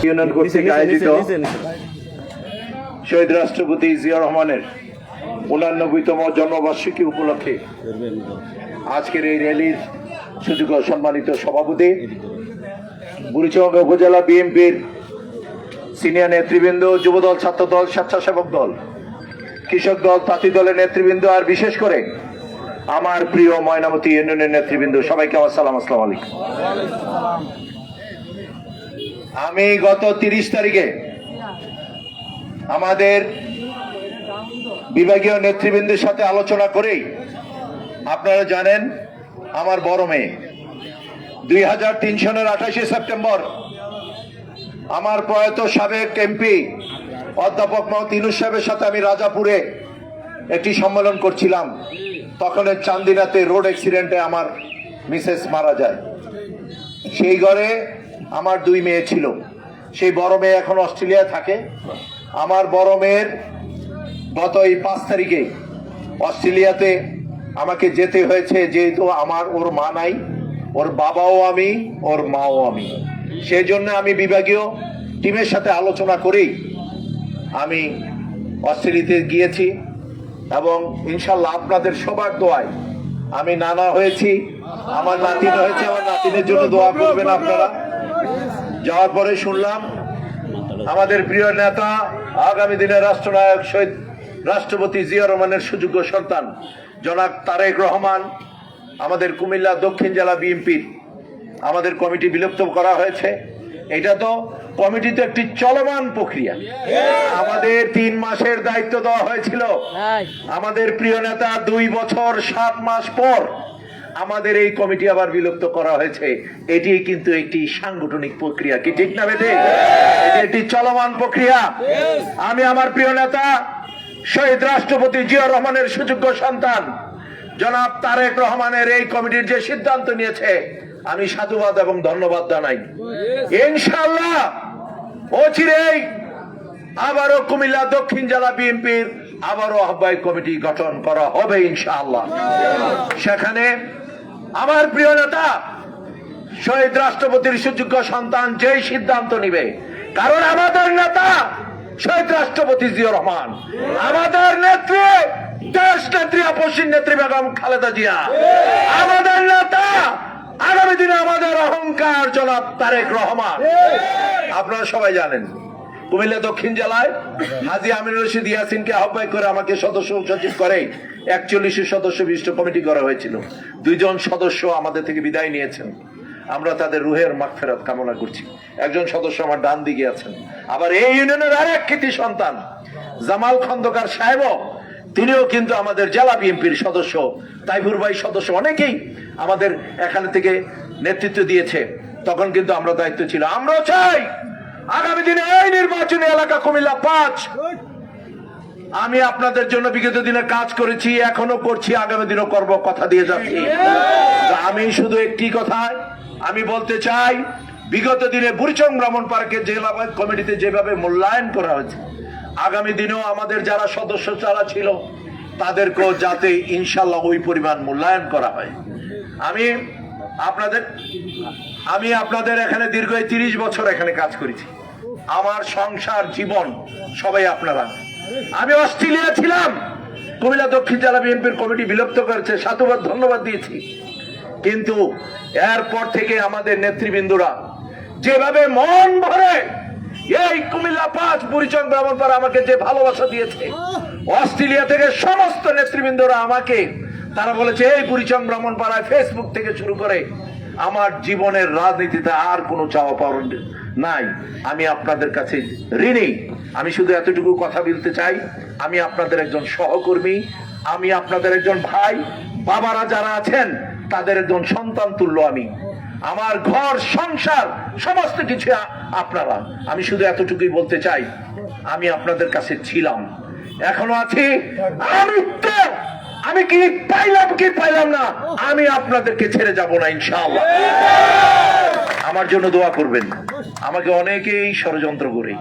Union কর্তৃক আয়োজিত শহীদ রাষ্ট্রপতি জিয়া রহমানের উনানব্বইতম জন্মবার্ষিকী উপলক্ষে আজকের এই র্যালির সুযোগ্য সম্মানিত সভাপতি বুড়িচঙ্গ উপজেলা বিএনপির সিনিয়র নেতৃবৃন্দ, যুবদল, ছাত্রদল, স্বেচ্ছাসেবক দল, কৃষক দল, তাঁতি দলের নেতৃবৃন্দ, আর বিশেষ করে আমার প্রিয় ময়নামতি ইউনিয়নের নেতৃবৃন্দ, সবাইকে আমার সালাম, আসসালাম আলাইকুম। আমি গত তিরিশ তারিখে আমাদের বিভাগীয় নেতৃবৃন্দের সাথে আলোচনা করেই, আপনারা জানেন আমার বড় মেয়ে। দুই হাজার তিন সনের আঠাশে সেপ্টেম্বর, আমার প্রয়াত সাবেক এমপি অধ্যাপক মোহাম্মদ ইনুস সাহেবের সাথে আমি রাজাপুরে একটি সম্মেলন করছিলাম। তখন চান্দিনাতে রোড অ্যাক্সিডেন্টে আমার মিসেস মারা যায়। সেই ঘরে আমার দুই মেয়ে ছিল। সেই বড় মেয়ে এখন অস্ট্রেলিয়ায় থাকে। আমার বড় মেয়ের গত এই পাঁচ তারিখে অস্ট্রেলিয়াতে আমাকে যেতে হয়েছে, যেহেতু আমার ওর মা নাই, ওর বাবাও আমি, ওর মাও আমি। সেই জন্য আমি বিভাগীয় টিমের সাথে আলোচনা করেই আমি অস্ট্রেলিয়াতে গিয়েছি এবং ইনশাল্লাহ আপনাদের সবার দোয়ায় আমি নানা হয়েছি, আমার নাতিন হয়েছে, আমার নাতিনের জন্য দোয়া করবেন আপনারা। যাওয়ার পরে শুনলাম, আমাদের প্রিয় নেতা, আগামী দিনের রাষ্ট্রনায়ক শহীদ রাষ্ট্রপতি জিয়া রহমানের সুযোগ্য সন্তান জনাব তারেক রহমান আমাদের কুমিল্লা দক্ষিণ জেলা বিএনপির আমাদের কমিটি বিলুপ্ত করা হয়েছে। এটা তো কমিটি তো একটি চলমান প্রক্রিয়া। আমাদের তিন মাসের দায়িত্ব দেওয়া হয়েছিল। আমাদের প্রিয় নেতা দুই বছর সাত মাস পর আমাদের এই কমিটি আবার বিলুপ্ত করা হয়েছে। এটি কিন্তু একটি সাংগঠনিক প্রক্রিয়া কি ঠিক না বেদে? এটি একটি চলমান প্রক্রিয়া। আমি আমার প্রিয় নেতা শহীদ রাষ্ট্রপতি জিয়া রহমানের সুযোগ্য সন্তান। জনাব তারেক রহমানের এই কমিটির যে সিদ্ধান্ত নিয়েছে, আমি সাধুবাদ এবং ধন্যবাদ জানাই। ইনশাল্লাহ অচিরেই আবারও কুমিল্লা দক্ষিণ জেলা বিএনপির আবারও আহ্বায়ক কমিটি গঠন করা হবে ইনশাআল্লাহ। সেখানে আমার প্রিয় নেতা, শহীদ রাষ্ট্রপতির সুযোগ্য সন্তান যেই সিদ্ধান্ত নিবে, কারণ আমাদের নেতা শহীদ রাষ্ট্রপতি জিয়া রহমান, আমাদের নেত্রী, দেশ নেত্রী আপসীন নেত্রী বেগম খালেদা জিয়া, আমাদের নেতা, আগামী দিনে আমাদের অহংকার জনাব তারেক রহমান। আপনারা সবাই জানেন, কুমিল্লা দক্ষিণ জেলায় হাজি আমির রশিদ ইয়াসিনকে আহ্বায়ক করে আমাকে সদস্য সচিব করে একচল্লিশের সদস্য বিশিষ্ট কমিটি করা হয়েছিল। দুইজন সদস্য আমাদের থেকে বিদায় নিয়েছেন। আমরা তাদের রুহের মাগফেরাত কামনা করছি। একজন সদস্য আমার ডান দিকে আছেন। আবার এই ইউনিয়নের আরেক কৃতি সন্তান, জামাল খন্দকার সাহেবও। তিনিও কিন্তু আমাদের জেলা বিএনপির সদস্য। তাইফুর ভাই সদস্য অনেকেই আমাদের এখানে থেকে নেতৃত্ব দিয়েছে। তখন কিন্তু আমরা দায়িত্ব ছিল। আমরাও চাই আগামী দিনে এই নির্বাচনী এলাকা কুমিল্লা পাঁচ। আমি আপনাদের জন্য বিগত দিনে কাজ করেছি, এখনও করছি, আগামী দিনও করব, কথা দিয়ে যাচ্ছি। আমি শুধু একটি কথা আমি বলতে চাই, বিগত দিনে বুড়িচং ভ্রমণ পার্কে জেলা কমিটিতে যেভাবে মূল্যায়ন করা হয়েছে, আগামী দিনেও আমাদের যারা সদস্য যারা ছিল, তাদেরকেও যাতে ইনশাল্লাহ ওই পরিমাণ মূল্যায়ন করা হয়। আমি আপনাদের আমি আপনাদের এখানে দীর্ঘ তিরিশ বছর এখানে কাজ করেছি। আমার সংসার, জীবন সবাই আপনারা। আমি অস্ট্রেলিয়া ছিলাম। কুমিল্লা দক্ষিণ জেলা বিএনপির কমিটি বিলুপ্ত করেছে, সাধুবাদ, ধন্যবাদ দিয়েছি। কিন্তু এরপর থেকে আমাদের নেতৃবৃন্দরা যেভাবে মন ভরে এই কুমিল্লা পাঁচ বুড়িচং ব্রাহ্মণপাড়া আমাকে যে ভালোবাসা দিয়েছে, অস্ট্রেলিয়া থেকে সমস্ত নেতৃবৃন্দরা আমাকে, তারা বলেছে, এই বুড়িচং ব্রাহ্মণপাড়ায় ফেসবুক থেকে শুরু করে আমার জীবনের রাজনীতিতে আর কোনো চাওয়া পাওয়ার নাই। আমি আপনাদের কাছে ঋণী। আমি শুধু এতটুকু কথা বলতে চাই, আমি আপনাদের একজন সহকর্মী, আমি আপনাদের একজন ভাই, বাবারা যারা আছেন তাদের একজন সন্তান তুল্য আমি। আমার ঘর, সংসার, সমস্ত কিছু আপনারা। আমি শুধু এতটুকুই বলতে চাই, আমি আপনাদের কাছে ছিলাম। এখনও আছি? আমি তো আমি কি পাইলাম কি পাইলাম না? আমি আপনাদেরকে ছেড়ে যাব না, ইনশাআল্লাহ। আমার জন্য দোয়া করবেন। আমাকে অনেকেই ষড়যন্ত্র করে।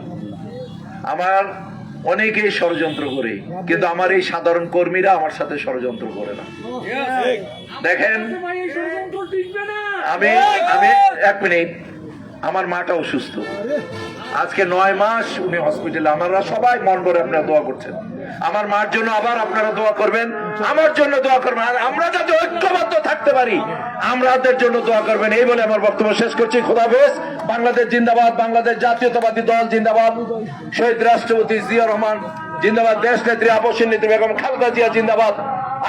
আমার অনেকেই ষড়যন্ত্র করে, কিন্তু আমার এই সাধারণ কর্মীরা আমার সাথে ষড়যন্ত্র করে না। দেখেন, আমি আমি, এক মিনিট, আমার মাটা অসুস্থ আজকে নয় মাস উনি হসপিটালে আমরা সবাই মন করে আপনারা দোয়া করছেন। আমার মার জন্য আবার আপনারা দোয়া করবেন, আমার জন্য দোয়া করবেন, আর আমরা যাতে ঐক্যবদ্ধ থাকতে পারি আমাদের জন্য দোয়া করবেন, এই বলে আমার বক্তব্য শেষ করছি। খোদাফেজ বাংলাদেশ জিন্দাবাদ, বাংলাদেশ জাতীয়তাবাদী দল জিন্দাবাদ, শহীদ রাষ্ট্রপতি জিয়া রহমান জিন্দাবাদ, দেশ নেত্রী আপসী নেত্রী বেগম খালেদা জিয়া জিন্দাবাদ,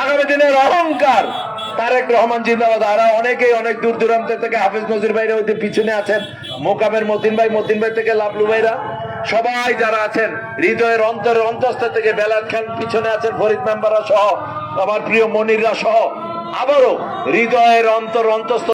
আগামী দিনের অহংকার, তারেক রহমান জিন্দাবাদ, আর অনেকেই অনেক দূর দূরান্ত থেকে হাফিজ নজির ভাইরা ওই পিছনে আছেন, মোকামের মতিন ভাই মতিন ভাই থেকে লাভলু ভাইরা। সবাই যারা আছেন, হৃদয়ের অন্তরের অন্তস্থ থেকে বেলাত খান পিছনে আছেন, ফরিদ মেম্বাররা সহ, আমার প্রিয় মনিররা সহ, আবারও হৃদয়ের অন্তর অন্তস্থ